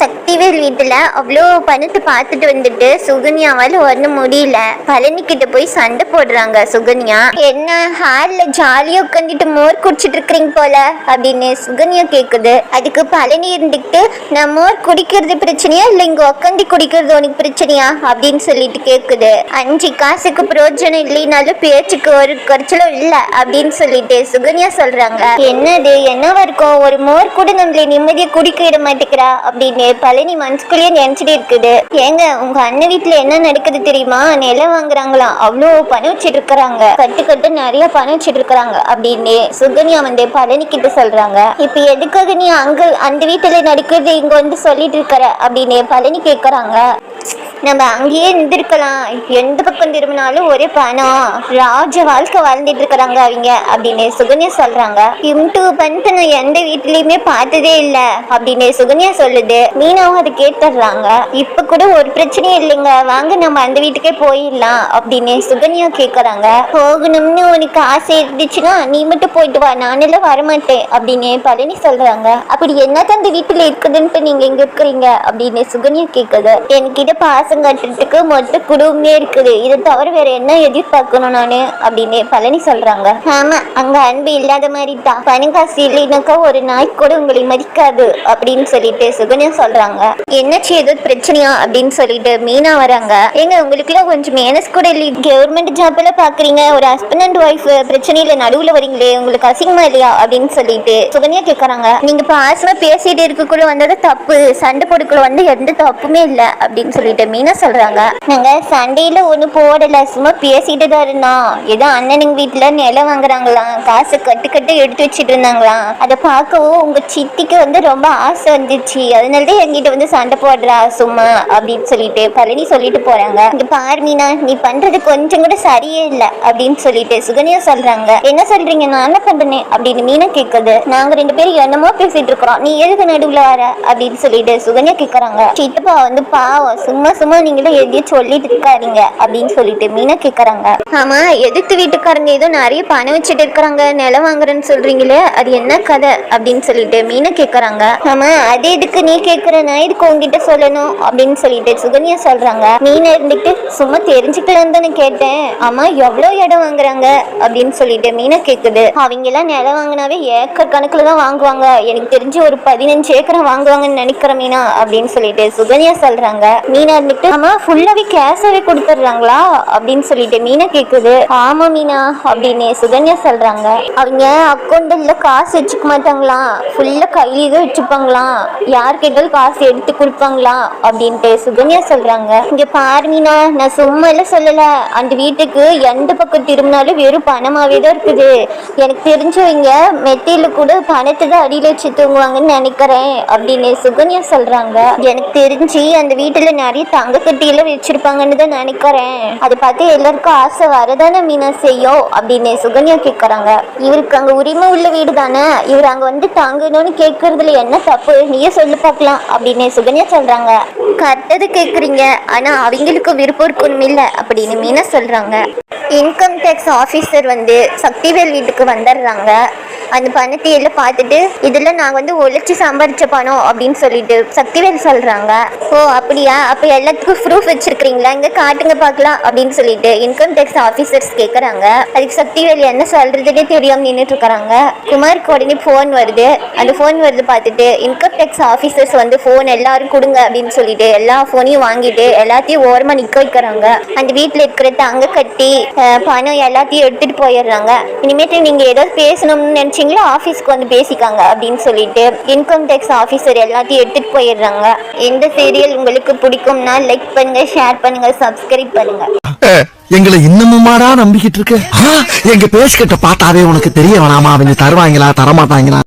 சக்திவேல் வீட்டில் அவ்வளோ பணத்தை பார்த்துட்டு வந்துட்டு சுகன்யாவால் ஒன்றும் முடியல. பழனி கிட்ட போய் சண்டை போடுறாங்க சுகன்யா. என்ன ஹால்ல ஜாலியாக உட்காந்துட்டு மோர் குடிச்சிட்டு இருக்கிறீங்க போல? அப்படின்னு சுகன்யா கேட்குது அதுக்கு பழனி இருந்துக்கிட்டு நான் மோர் குடிக்கிறது பிரச்சனையா? இல்லை இங்க உட்காந்து குடிக்கிறது உனக்கு பிரச்சனையா? அப்படின்னு சொல்லிட்டு கேட்குது அஞ்சு காசுக்கு பிரயோஜனம் இல்லைனாலும் பேச்சுக்கு ஒரு குறைச்சலும் இல்லை அப்படின்னு சொல்லிட்டு சுகன்யா சொல்றாங்க. என்னது? என்னவா இருக்கும்? ஒரு மோர் கூட நம்மளை நிம்மதியை குடிக்க விட மாட்டேங்கிறா? அப்படின்னு பழனி மனசுக்குள்ளேயே நினைச்சிட்டு இருக்குது. ஏங்க உங்க அண்ணன் வீட்டுல என்ன நடக்குது தெரியுமா? நிலம் வாங்குறாங்களாம் அவ்வளோ பணம் வச்சிட்டு இருக்கிறாங்க கட்டு கட்டு நிறைய பணம் வச்சிட்டு இருக்கிறாங்க அப்படின்னு சுகன்யா வந்து பழனி கிட்ட சொல்றாங்க. இப்ப எதுக்காக நீ அங்க அந்த வீட்டுல நடக்குது இங்க வந்து சொல்லிட்டு இருக்கிற அப்படின்னு பழனி கேக்குறாங்க. நம்ம அங்கேயே இருந்திருக்கலாம் எந்த பக்கம் திரும்பினாலும் ஒரே பணம் ராஜ வாழ்க்கை வாழ்ந்துட்டு இருக்கிறாங்க அவங்க அப்படின்னு சுகன்யா சொல்றாங்க. இம்டு பண்ணிட்டு நான் எந்த வீட்லயுமே பார்த்ததே இல்ல அப்படின்னு சுகன்யா சொல்லுது. மீனாவும் அதை கேட்டுறாங்க. இப்ப கூட ஒரு பிரச்சனையும் இல்லைங்க. வாங்க நம்ம அந்த வீட்டுக்கே போயிடலாம் அப்படின்னு சுகன்யா கேக்குறாங்க. போகணும்னு உனக்கு ஆசை இருந்துச்சுன்னா நீ மட்டும் போயிட்டு வா. நானெல்லாம் வரமாட்டேன் அப்படின்னு பழனி சொல்றாங்க. அப்படி என்னதான் அந்த வீட்டுல இருக்குதுன்ட்டு நீங்க இங்க இருக்கிறீங்க அப்படின்னு சுகன்யா கேக்குது. என்கிட்ட பாசம் கட்டுறதுக்கு மொத்த குடும்பமே இருக்குது. இதை தவிர வேற என்ன எதிர்பார்க்கணும் நானு? அப்படின்னு பழனி சொல்றாங்க. ஆமா அங்க அன்பு இல்லாத மாதிரி தான் பணம் காசு இல்லைனாக்கா ஒரு நாய் கூட உங்களை மதிக்காது அப்படின்னு சொல்லிட்டு சுகன்யா சொல்றாங்க. என்னச்சு ஏதோ பிரச்சனையா அப்படின்னு சொல்லிட்டு மீனா வராங்க. ஏங்க உங்களுக்குலாம் கொஞ்சம் மேனஸ் கூட இல்லை கவர்மெண்ட் ஜாப் எல்லாம் பாக்குறீங்க. ஒரு ஹஸ்பண்ட் அண்ட் ஒய்ஃப் பிரச்சனையில நடுவுல வரீங்களே. உங்களுக்கு அசிங்கமா இல்லையா? அப்படின்னு சொல்லிட்டு சுகன்யா கேக்குறாங்க. நீங்க பாசமா பேசிட்டு இருக்கக்குள்ள வந்தது தப்பு. சண்டை போடுக்குள்ள வந்து எந்த தப்புமே இல்லை அப்படின்னு சொல்லிட்டு மீனா சொல்றாங்க. நாங்க சண்டையில ஒண்ணு போடல சும்மா பேசிட்டு தான் இருந்தோம் ஏதோ அண்ணனுங்க வீட்டுல நிலம் வாங்குறாங்களாம் காசு கட்டு கட்டு எடுத்து வச்சிட்டு இருந்தாங்களாம் அதை பார்க்கவும் உங்க சித்திக்கு வந்து ரொம்ப ஆசை வந்துச்சு. அதனாலதான் என்கிட்ட வந்து சண்டை போடுறா சும்மா அப்படின்னு சொல்லிட்டு பழனி சொல்லிட்டு போறாங்க. இங்க பாரு மீனா நீ பண்றது கொஞ்சம் கூட சரியே இல்லை அப்படின்னு சொல்லிட்டு சுகன்யா சொல்றாங்க. என்ன சொல்றீங்க? நான் என்ன பண்றேனே? அப்படின்னு மீனா கேக்குது. நாங்க ரெண்டு பேரும் என்னமோ பேசிட்டு இருக்கிறோம். நீ எதுக்கு நடுவுல வர? அப்படின்னு சொல்லிட்டு சுகன்யா கேக்குறாங்க. சித்தப்பா வந்து பாவம் சும்மா சும்மா நீங்களும் எதையும் சொல்லிட்டு இருக்காதீங்க அப்படின்னு சொல்லிட்டு மீனா கேக்குறாங்க. ஆமா எதிர்த்து வீட்டுக்காரங்க ஏதோ நிறைய பணம் வச்சுட்டு இருக்கிறாங்க நிலம் வாங்குறேன்னு சொல்றீங்களே அது என்ன கதை அப்படின்னு சொல்லிட்டு மீனா கேக்குறாங்க. ஆமா அது எதுக்கு நீ கேக்குற? நான் எதுக்கு உங்ககிட்ட சொல்லணும் அப்படின்னு சொல்லிட்டு சுகன்யா சொல்றாங்க. மீனா இருந்துட்டு சும்மா தெரிஞ்சுக்கலாம் தானே கேட்டேன். ஆமா எவ்வளவு இடம் வாங்குறாங்க அப்படின்னு சொல்லிட்டு மீனா கேக்குது. அவங்க எல்லாம் நிலம் வாங்கினாவே ஏக்கர் கணக்குல தான் வாங்குவாங்க. எனக்கு தெரிஞ்சு ஒரு பதினஞ்சு ஏக்கரம் வாங்குவாங்கன்னு நினைக்கிறேன் மீனா அப்படின்னு சொல்லிட்டு சுகன்யா சொல்றாங்க. மீனா இருந்துட்டு ஆமா ஃபுல்லாவே கேஷாவே கொடுத்துட்றாங்களா? அப்படின்னு சொல்லிட்டு மீனா கேக்குது. ஆமா மீனா அப்படின்னு சுகன்யா சொல்றாங்க. அவங்க அக்கௌண்ட்ல காசு வச்சுக்க மாட்டாங்களாம் ஃபுல்லா கையில தான் வச்சுப்பாங்களாம் யார் கேட்டாலும் காசு எடுத்து கொடுப்பாங்களாம் அப்படின்ட்டு சுகன்யா சொல்றாங்க. இங்க பாரு மீனா நான் சும்மா எல்லாம் சொல்லல. அந்த வீட்டுக்கு எந்த பக்கம் திரும்பினாலும் வெறும் பணமாவே தான் இருக்குது. எனக்கு தெரிஞ்சவங்க மெத்தையில கூட பணத்தை தான் அடியில வச்சு தூங்குவாங்கன்னு நினைக்கிறேன் அப்படின்னு சுகன்யா சொல்றாங்க. எனக்கு தெரிஞ்சு அந்த வீட்டுல நிறைய தங்க வச்சிருப்பாங்கன்னு தான் நினைக்கிறேன். அதை பார்த்து எல்லாருக்கும் ஆசை வரதானே மீனா செய்யும் அப்படின்னு சுகன்யா கேட்கறாங்க இவருக்கு அங்க உரிமை உள்ள வீடு தானே? இவர் அங்க வந்து தங்கணும்னு கேட்கறதுல என்ன தப்பு? நீயே சொல்லு பார்க்கலாம் அப்படின்னு சுகன்யா சொல்றாங்க. கரெக்டது கேக்குறீங்க ஆனா அவங்களுக்கு விருப்பம் இருக்கணும் இல்ல அப்படின்னு மீனா சொல்றாங்க. இன்கம் டேக்ஸ் ஆஃபீஸர் வந்து சக்திவேல் வீட்டுக்கு வந்துடுறாங்க. அந்த பணத்தை எல்லாம் பார்த்துட்டு இதெல்லாம் நான் வந்து உழைச்சி சம்பாரிச்ச பணம் அப்படின்னு சொல்லிட்டு சக்திவேல் சொல்கிறாங்க ஓ அப்படியா? அப்போ எல்லாத்துக்கும் ப்ரூஃப் வச்சிருக்கீங்களா இங்கே காட்டுங்க பார்க்கலாம் அப்படின்னு சொல்லிட்டு இன்கம் டேக்ஸ் ஆஃபீஸர்ஸ் கேட்குறாங்க அதுக்கு சக்திவேல் என்ன சொல்கிறதுனே தெரியாமல் நின்றுட்டு இருக்காங்க. குமாருக்கு உடனே ஃபோன் வருது. அந்த ஃபோன் வருது பார்த்துட்டு இன்கம் டேக்ஸ் ஆஃபீஸர்ஸ் வந்து ஃபோன் எல்லாரும் கொடுங்க அப்படின்னு சொல்லிட்டு எல்லா ஃபோனையும் வாங்கிட்டு எல்லாத்தையும் ஓரமாக நிற்க வைக்கிறாங்க. அந்த வீட்டில் இருக்கிற தங்க கட்டி பணம் எல்லாத்தையும் எடுத்துகிட்டு போயிடுறாங்க. இனிமேட்டு நீங்கள் ஏதாவது பேசணும்னு நினைச்சீங்களோ ஆஃபீஸ்க்கு வந்து பேசிக்காங்க அப்படின்னு சொல்லிட்டு. இன்கம் டேக்ஸ் ஆஃபீஸர் எல்லாத்தையும் எடுத்துட்டு போயிடுறாங்க. எந்த சீரியல் உங்களுக்கு பிடிக்கும்னா லைக் பண்ணுங்க ஷேர் பண்ணுங்க சப்ஸ்கிரைப் பண்ணுங்க. எங்களை இன்னமுமாடா நம்பிக்கிட்டு இருக்கு? எங்க பேசிக்கிட்ட பார்த்தாவே உனக்கு தெரிய வேணாமா? அவங்க தருவாங்களா தரமாட்டாங்களா?